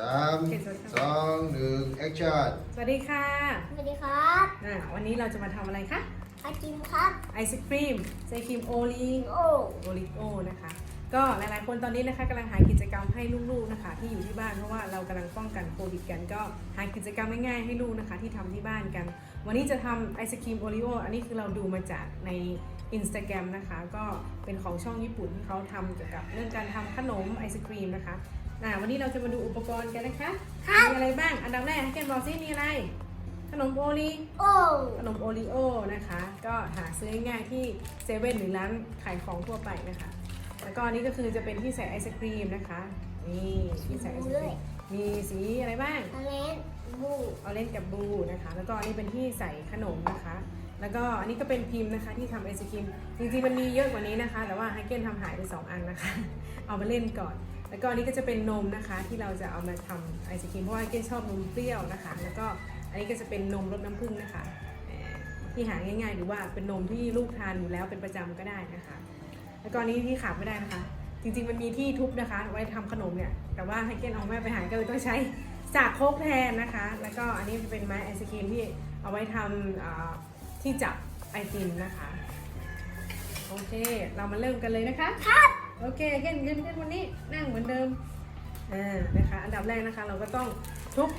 สามสองหนึ่งแอคชั่นสวัสดีค่ะสวัสดีครับอ่าวันนี้เราจะมาทำอะไรคะอาจิมครับไอศครีมไอศครีมโอลีโอ้โอริโอนะคะ ก็หลายๆคนตอนนี้นะคะกำลังหากิจกรรมให้ลูกๆนะคะ ที่อยู่ที่บ้านเพราะว่าเรากำลังป้องกันโควิดกันก็หากิจกรรมง่ายๆให้ลูกนะคะ ที่ทำที่บ้านกัน วันนี้จะทำไอศครีมโอริโออันนี้คือเราดูมาจากใน Instagram นะคะ ก็เป็นของช่องญี่ปุ่นที่เขาทำเกี่ยวกับเรื่องการทำขนมไอศครีมนะคะ อ่าวันนี้เราจะมาดูอุปกรณ์กันนะคะมีอะไรบ้าง อันดับแรกให้เกนบอกซิมีอะไร ขนมโอลีโอ้ขนมโอรีโอนะคะ ก็หาซื้อง่ายๆที่เซเว่นหรือร้านขายของทั่วไปนะคะ แล้วก็อันนี้ก็คือจะเป็นที่ใส่ไอศครีมนะคะ นี่ที่ใส่ไอศครีม มีสีอะไรบ้างทะเลนบูออเรนจ์กับบลูนะคะ แล้วก็อันนี้เป็นที่ใส่ขนมนะคะ แล้วก็อันนี้ก็เป็นพิมพ์นะคะที่ทำไอศครีม จริงๆมันมีเยอะกว่านี้นะคะ แต่ว่าไฮเกนทำหายไปสองอันนะคะ เอามาเล่นก่อน แล้วก็อันนี้ก็จะเป็นนมนะคะที่เราจะเอามาทำไอศครีมเพราะว่าเกนชอบนมเปรี้ยวนะคะ แล้วก็อันนี้ก็จะเป็นนมรสน้ำผึ้งนะคะที่หาง่ายๆ หรือว่าเป็นนมที่ลูกทานอยู่แล้วเป็นประจำก็ได้นะคะ แล้วก็อันนี้ที่ขาดไม่ได้นะคะ จริงๆมันมีที่ทุบนะคะ ไว้ทำขนมเนี่ยแต่ว่าไฮเกนเอาแม่ไปหาก็เลยต้องใช้สากโคกแทนนะคะ แล้วก็อันนี้จะเป็นไม้ไอศครีมที่เอาไว้ทำอ่าที่จับไอติมนะคะโอเค เรามาเริ่มกันเลยนะคะครับ โอเคเก้นขึ้นขึ้นวันนี้นั่งเหมือนเดิมอ่านะคะอันดับแรกนะคะ เราก็ต้องทุบ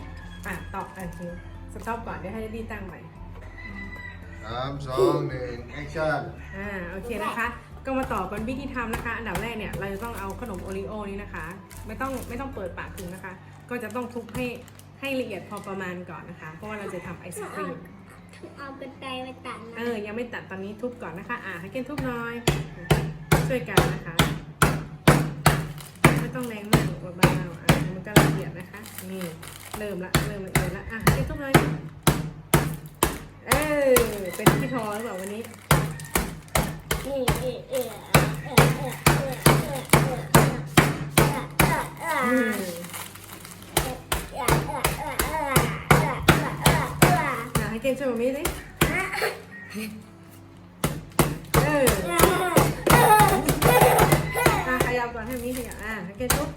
อะตอกอันทีสต็อปก่อนเดี๋ยวให้ดีตั้งใหม่สามสองหนึ่งแอคชั่นอ่าโอเคนะคะ ก็มาต่อกันวิธีทำนะคะ อันดับแรกเนี่ยเราจะต้องเอาขนมโอรีโอนี้นะคะ ไม่ต้องไม่ต้องเปิดปากถึงนะคะ ก็จะต้องทุบให้ให้ละเอียดพอประมาณก่อนนะคะ เพราะว่าเราจะทำไอศครีมเอากันไกลไปตัดเอนะอยังไม่ตัดตอนนี้ทุบก่อนนะคะ อ่าให้เกนทุบหน้อยช่วยกันนะคะไม่ ต้องแรงมากกว่าเบาๆอะมันก็ละเอียดนะคะ นี่เริ่มละเริ่มละเอียดละอะเห้ทุกหน่อยเออเป็นพี่ทอหรือเปล่าวันนี้ให้เก่งช่วยมามีสิเออ อะขยับก่อนให้มีขยับอะให้เกนทุบ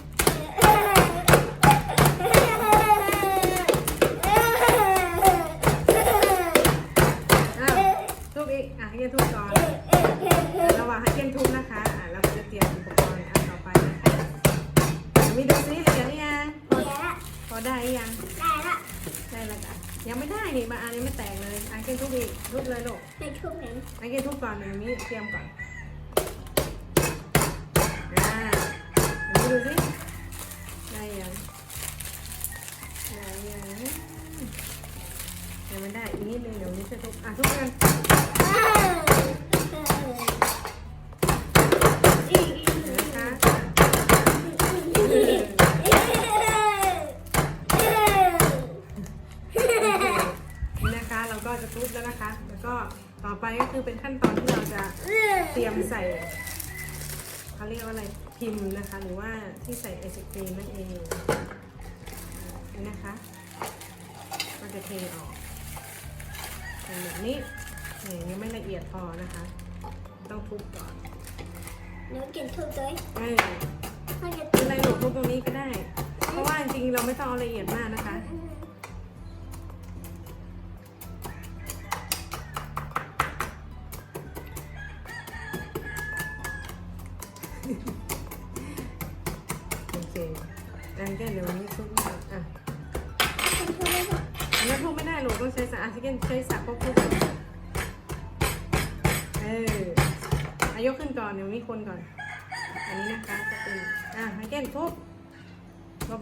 อ้าวทุบอีก อะให้เกนทุบก่อนระหว่างให้เกนทุบนะคะ อะเราก็จะเตรียมอุปกรณ์อันต่อไปนะคะมีดูซิละเอียดหรือยังพอพอได้หรือยัง ได้แล้วจ้ะยังไม่ได้นี่บางอันยังไม่แตกเลยอันเกนทุบอีกทุบเลยลูกอันเกนทุบก่อนเดี๋ยวนี้เตรียมก่อนอ่าเดูสิได้ยังได้ยังแต่มันได้อีกนิดนึงเดี๋ยวนี้จะทุกอะทุกันนะคะนี่นะคะเราก็จะทุบแล้วนะคะ แล้วก็ต่อไปก็คือเป็นขั้นตอนที่เราจะเตรียมใส่เขาเรียกว่าอะไรพิมพ์นะคะ หรือว่าที่ใส่ไอศครีมนั่นเองนี่นะคะก็จะเทออกเป็นแบบนี้นี่ยังไม่ละเอียดพอนะคะ ต้องทุบก่อนเออเป็นไรหนูทุบตรงนี้ก็ได้ เพราะว่าจริงๆเราไม่ต้องเอาละเอียดมากนะคะ อันก็เดี๋ยววันนี้ทุบมากอะอันนี้ทุบไม่ได้หนูต้องใช้สากอาทิเกนใช้สากควบคู่กันเอออายกขึ้นก่อนเดี๋ยวนี้คนก่อน อันนี้นะคะจะเป็นอะให้เก้นทุบ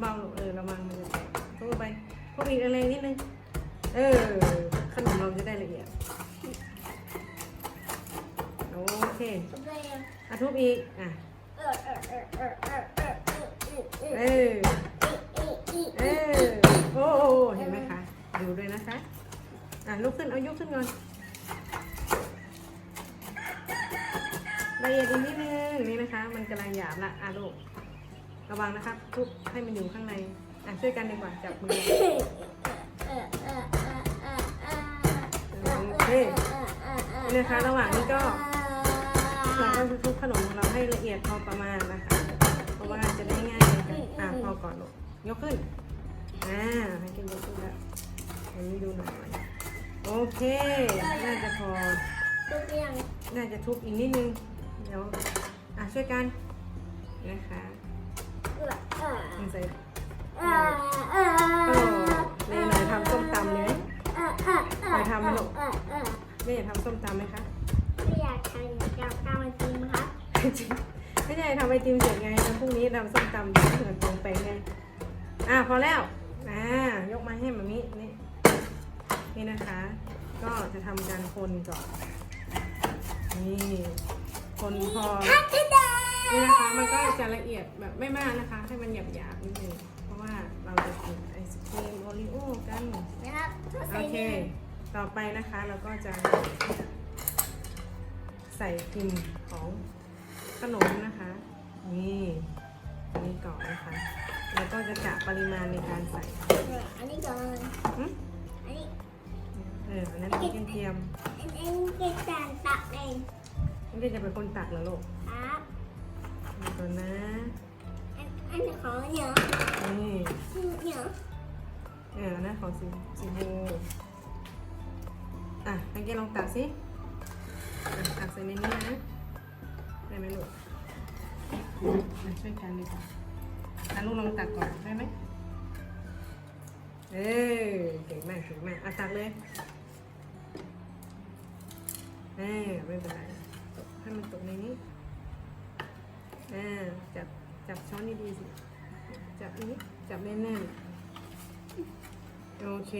เบาๆลูกเออระวังมันจะแตกทุบไปทุบอีกแรงๆนิดนึงเออขนมเราจะได้ละเอียดโอเคอะทุบอีกอะเออเออ โอ้โอ้เห็นไหมคะ ดูด้วยนะคะ อะลุกขึ้น เอายกขึ้นก่อนละเอียดอีกนิดนึงนี่นะคะ มันกำลังหยาบละอะลูก ระวังนะครับทุบให้มันอยู่ข้างใน อะช่วยกันดีกว่าจับมือโอเคนี่นะคะ ระหว่างนี้ก็เราก็ทุบขนมของเราให้ละเอียดพอประมาณนะคะ ราะว่าจะได้ง่ายในการอะพอก่อนลูกยกขึ้น อ่าให้กินยกขึ้นแล้วอันนี้ดูหน่อยโอเค น่าจะพอ ทุกอย่างน่าจะทุบอีกนิดนึง เดี๋ยว อะช่วยกัน นะคะเออเออลองใส่เออเออโอ้เลยหน่อยทำส้มตำเลยไหมเออเออเออไปทำลูกเออเออไม่อยากทำส้มตำไหมคะ ไม่อยากทำอยากจะทำไอติมครับ ไม่ใช่ทำไอติมเสร็จไงแล้วพรุ่งนี้ทำส้มตำเหมือนตรงไปไงอะพอแล้วอ่ายกมาให้มามินี่นี่นะคะ ก็จะทำการคนก่อนนี่คนพอฮัตเดนี่นะคะมันก็จะละเอียดแบบไม่มากนะคะ ให้มันหยาบๆนิดนึงเพราะว่าเราจะกินไอศครีมโอริโอกันนะครับโอเค ต่อไปนะคะเราก็จะใส่พิมพ์ของ ขนมนะคะ นี่อันนี้ก่อนนะคะ แล้วก็จะกะปริมาณในการใส่อันนี้ก่อน หึอันนี้เอออันนั้นเป็นเทียมอันนี้กินจานตักเองๆนี่จะเป็นคนตักเหรอลูกครับดูก่อนนะ อันอันนี้ของเหนียวนี่เหนียวเอออันนั้นของสีสีบูอะนักเกลองตักสิอะตักใส่ในนี้นะ ได้ไหมลูกมาช่วยกันดีกว่าอะลูกลองตักก่อนได้ไหมเออเก่งมากเก่งมากอะตักเลยเออไม่เป็นไรให้มันตกในนี้เอ่าจับจับช้อนดีๆสิจับนี้จับแน่นๆโอเค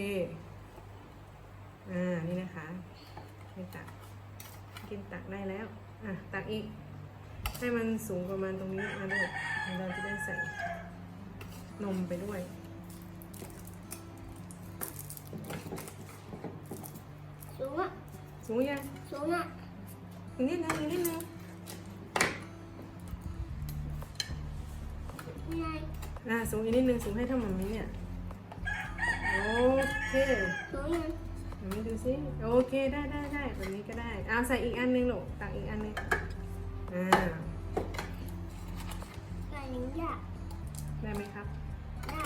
อ่านี่นะคะให้ตักกินตักได้แล้วอะตักอีก ให้มันสูงประมาณตรงนี้นะลูกเราจะได้ใส่นมไปด้วย สูงอะ สูงยัง สูงอะอีกนิดนึงอีกนิดนึงนี่ไงอ่าสูงอีกนิดนึงสูงให้เท่าหมันนี้เนี่ย โอเค สูงยังหมันดูสิโอเคได้ได้ได้แบบนี้ก็ได้ เอาใส่อีกอันนึงลูกตักอีกอันนึงอ่าใส่ห นึ่งอยางได้ไหมครับได้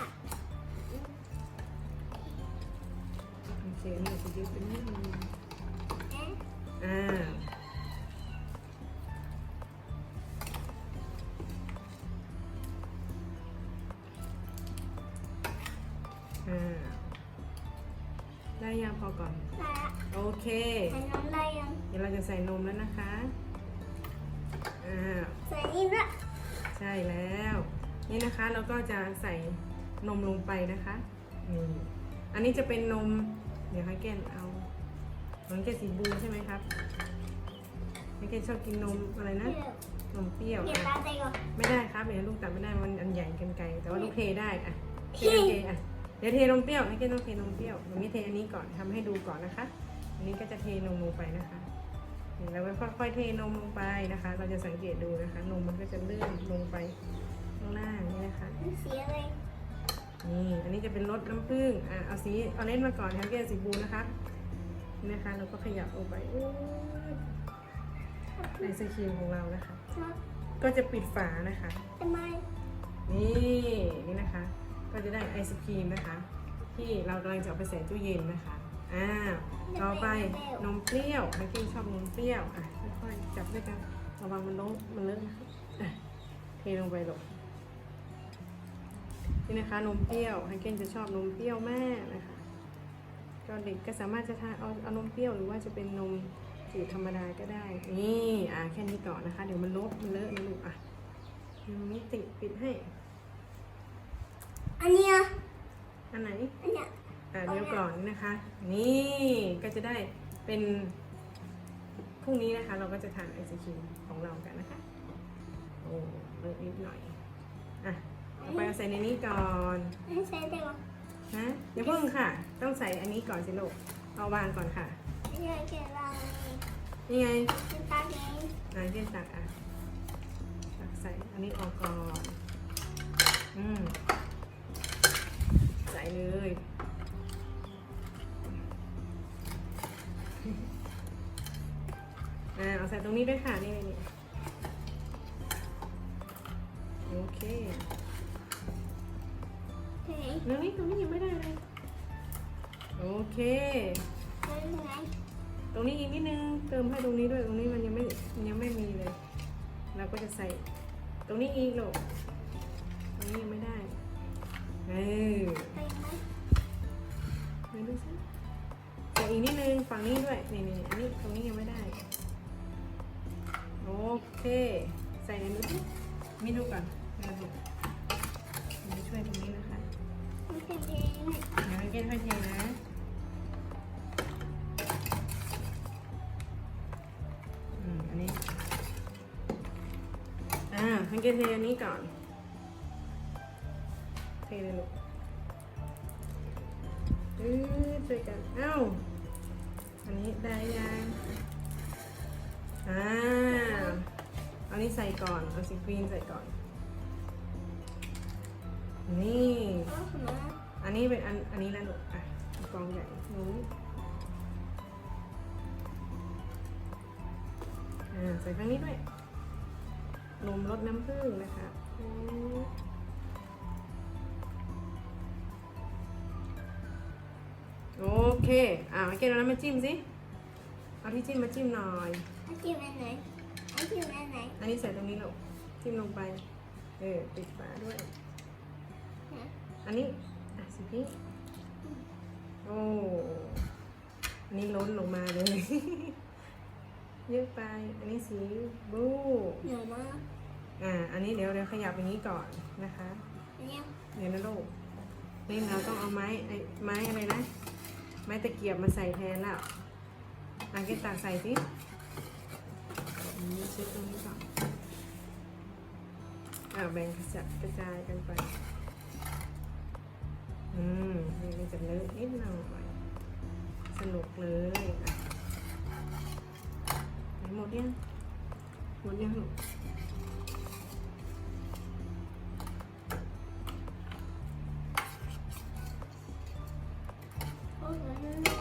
โอเคนี่จะยืดเป็นนิดนึงเอ๊ะอ่าอ่าได้ยังพอก่อนได้ละโอเคใส่น้ำได้ยัง เดี๋ยวเราจะใส่นมแล้วนะคะอ่า ใส่นี่ละ ใช่แล้ว นี่นะคะเราก็จะใส่นมลงไปนะคะนี่อันนี้จะเป็นนม เดี๋ยวให้แกนเอาของแกนสีบูใช่ไหมครับให้แกนชอบกินนมอะไรนะเดี๋ยวนมเปรี้ยวเดี๋ยวตาอะใจก่อนไม่ได้ครับเดี๋ยวลูกตัดไม่ได้มันอันใหญ่เกินไกลแต่ว่าลูกเทได้อะเทเทอะเดี๋ยวเทนมเปรี้ยวให้แกนต้องเทนมเปรี้ยวเดี๋ยวมีเทอันนี้ก่อนทำให้ดูก่อนนะคะ อันนี้ก็จะเทนมลงไปนะคะ นี่แล้วก็ค่อยๆเทนมลงไปนะคะ เราจะสังเกตดูนะคะ นมมันก็จะเลื่อนลงไปข้างล่างนี่นะคะเสียเลยนี่ อันนี้จะเป็นรสน้ำผึ้งอะเอาสีเอาเล่นมาก่อนครับแกสีบูนะคะนี่นะคะ เราก็ขยับลงไปอู้ไอศครีมของเรานะคะครับก็จะปิดฝานะคะทำไมนี่นี่นะคะ ก็จะได้ไอศครีมนะคะ ที่เรากำลังจะเอาไปใส่ตู้เย็นนะคะ อ่า ต่อไปนมเปรี้ยวฮักกี้ชอบนมเปรี้ยว อะ ค่อยๆ จับด้วยกัน ระวังมันล้มมันเลอะนะคะอะเทลงไปหลงนี่นะคะ นมเปรี้ยวฮักกี้จะชอบนมเปรี้ยวมากนะคะก็เด็กก็สามารถจะทานเอาเอานมเปรี้ยวหรือว่าจะเป็นนมจืดธรรมดาก็ได้ นี่ อะแค่นี้ก่อนนะคะ เดี๋ยวมันลบมันเลอะนะลูกอะมันไม่ติดปิดให้ อันเนี้ยอันไหน อันเนี้ย อ่าเดี๋ยวก่อนนะคะ นี่ก็จะได้เป็นพรุ่งนี้นะคะ เราก็จะทานไอศครีมของเรากันนะคะ โอ้เลิกนิดหน่อย อะเอาไปเอาใส่ในนี้ก่อนไม่ใช่ได้หรอนะอย่าเพิ่งค่ะ ต้องใส่อันนี้ก่อนสิลูกเอาวางก่อนค่ะไม่ใช่แค่เรานี่ไงเป็นตาเองนายเทียนตักอะตักใส่อันนี้ออกก่อน อืมใส่เลย ใส่ตรงนี้ด้วยค่ะ นี่นี่นี่โอเคเฮ้ยตรงนี้ตรงนี้ยังไม่ได้เลย โอเคเป็นไงตรงนี้อีกนิดนึง เติมให้ตรงนี้ด้วย ตรงนี้มันยังไม่มันยังไม่มีเลย เราก็จะใส่ ตรงนี้อีกลูกตรงนี้ยังไม่ได้ เออเป็นไหมไหนดูสิใส่อีกนิดนึง ฝั่งนี้ด้วย นี่นี่อันนี้ตรงนี้ยังไม่ได้ โอเค ใส่ในนี้สิมีดูก่อนเดี๋ยวดูเดี๋ยวช่วยตรงนี้นะคะไม่เป็นเองเดี๋ยวให้เกณฑ์ค่อยเทนะอืมอันนี้ อ่าให้เกณฑ์เทอันนี้ก่อน เทเลยลูกอือช่วยกัน เอ้า อันนี้ได้ยัง อ่าเอานี้ใส่ก่อน เอาสีกรีนใส่ก่อน นี่ อันนี้เป็นอันอันนี้แล้วลูอะกองใหญ่นู้นอ่าใส่ข้างนี้ด้วย นมรสน้ำผึ้งนะคะโอเค อ่าเกเอาน้ำมาจิ้มสิ เอาที่จิ้มมาจิ้มหน่อย ไอ้ที่เป็นไหนไอ้ที่เป็นไหนอันนี้ใส่ตรงนี้ลูกจิ้มลงไป เออปิดฝาด้วย อันนี้อะสิพี่โอ้อันนี้ล้นลงมาเลย เยอะไป อันนี้สีบลูเหนียวมากอ่า อันนี้เดี๋ยวเดี๋ยวขยับอย่างนี้ก่อนนะคะอันเนี้ยเดี๋ยวนะลูกนี่เราต้องเอาไม้ไอ้ไม้อะไรนะ ไม้ตะเกียบมาใส่แทนแล้วอะเกตาใส่สิ อันนี้เช็ดตรงนี้ก่อนอ่าแบ่งกระจัดกระจายกันไป อืมนี่มันจะเลอะนิดหน่อยสนุกเลยอะไหนหมดยังหมดยังลูกโอ้ย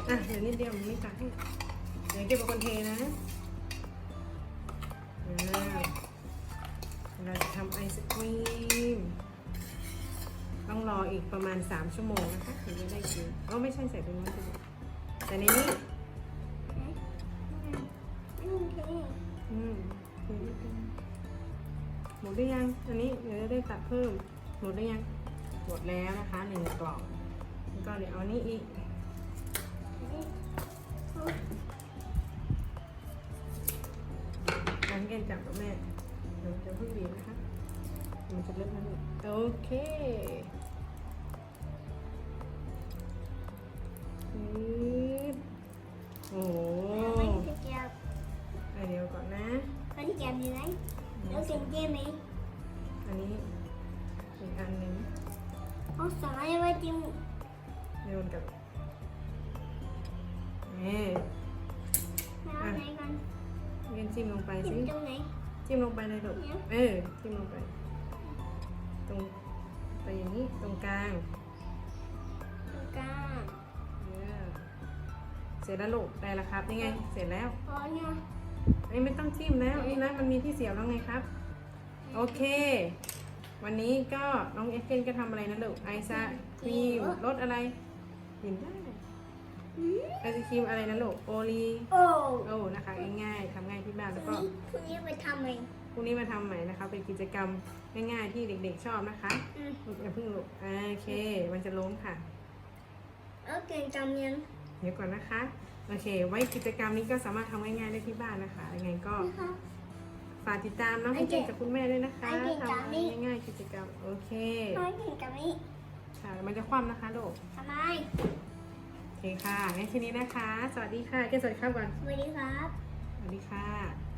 อะเดี๋ยวนิดเดียวมันไม่ตักให้เดี๋ยวเก็บกับคนเทนะ องรออีกประมาณ 3 ชั่วโมงนะคะถึงจะได้กินอ๋อไม่ใช่ใส่ตรงนี้นสิแต่ในนี้ไม่โอเคอืมเดี๋ยวนิดนึงหมดหรือยัง อันนี้เดี๋ยวจะได้ตัดเพิ่ม หมดหรือยัง หมดแล้วนะคะหนึ่งกล่องแล้วก็เดี๋ยวเอาอันนี้อีกงั้นเกณฑ์จับกับแม่เดี๋ยวจะเพิ่งบีบนะคะมันจะเลิกแล้วนี่โอเค ลงไปเลยลูกเนี่ยเออจิ้มลงไป ตรงไปอย่างนี้ ตรงกลางตรงกลางเออ เสร็จแล้วลูก ได้แล้วครับ นี่ไง เสร็จแล้ว พอเนี่ยอันนี้ไม่ต้องจิ้มแล้วนี่นะมันมีที่เสียบแล้วไงครับ โอเค วันนี้ก็น้องเอฟเฟนก็ทำอะไรนะลูกไอซาครีมรสอะไรกินได้อืม ไอศครีมอะไรนะลูกโอรีโอ้โอ้นะคะง่ายๆทำง่ายที่บ้านพแล้วรุ่งก็นี้พรุ่งนี้ไปทำเองพรุ่งนี้มาทำใหม่นะคะ เป็นกิจกรรมง่ายๆที่เด็กๆชอบนะคะอืมอย่าเพิ่งลูกอ่าโอเค มันจะล้มค่ะ แล้วเก่งจำยังเดี๋ยวก่อนนะคะ โอเค ไว้กิจกรรมนี้ก็สามารถทำง่ายๆได้ที่บ้านนะคะ ยังไงก็ นะคะ ฝากติดตามน้องให้เก่งกับคุณแม่ด้วยนะคะไอ้เก่งทำกับนี่ง่ายๆกิจกรรม โอเคน้อยเก่งกับนี้ค่ะมันจะคว่ำนะคะลูกทำไมโอ เคค่ะงั้นทีนี้นะคะ สวัสดีค่ะเกณฑ์สวัสดีครับก่อน สวัสดีครับ สวัสดีค่ะ